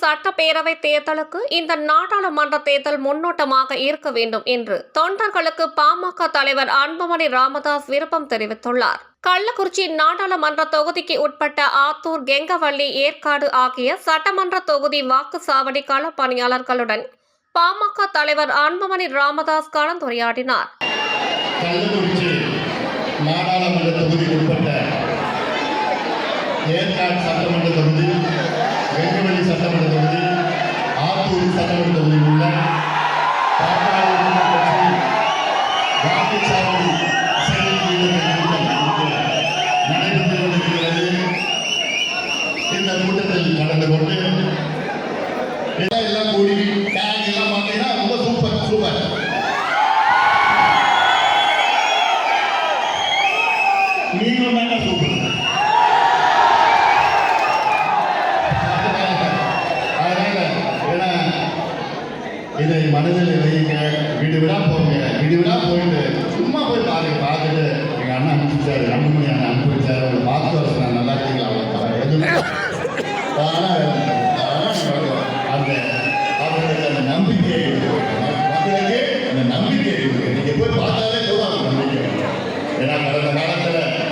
சட்டப்பேரவை தேர்தலுக்கு இந்த நாடாளுமன்ற தேர்தல் முன்னோட்டமாக இருக்க வேண்டும் என்று தொண்டர்களுக்கு பாமக தலைவர் அன்புமணி ராமதாஸ் விருப்பம் தெரிவித்துள்ளார். கள்ளக்குறிச்சி நாடாளுமன்ற தொகுதிக்கு உட்பட்ட ஆத்தூர் கெங்கவள்ளி ஏற்காடு ஆகிய சட்டமன்ற தொகுதி வாக்குச்சாவடி கள பணியாளர்களுடன் பாமக தலைவர் அன்புமணி ராமதாஸ் கலந்துரையாடினார். நாடாளுமன்ற தொகுதிக்கு உட்பட்ட ஏற்காடு சட்டமன்ற தொகுதி வெங்கவெளி சட்டமன்ற தொகுதியில் உள்ள வாக்குச்சாவடி நடைபெற்று கொண்டிருக்கிறது இந்த கூட்டத்தில் கலந்து கொண்டு எல்லாம் கூடி டேக் எல்லாம் பார்த்தீங்கன்னா ரொம்ப சூப்பர் சூப்பர் நீங்களும் தாங்க சூப்பர் இதை மனதில் வைங்க வீடு விடா போங்க. வீடு விடா போயிட்டு. சும்மா போய் பாருங்க பார்த்துட்டு. எங்கள் அண்ணன் அனுப்பிச்சாரு. அன்புமணி அண்ணன் அனுப்பிச்சாரு. அவரை பார்த்து வர நல்லா இருக்கீங்களா? அவ்வளோ எதுவும். ஆனால்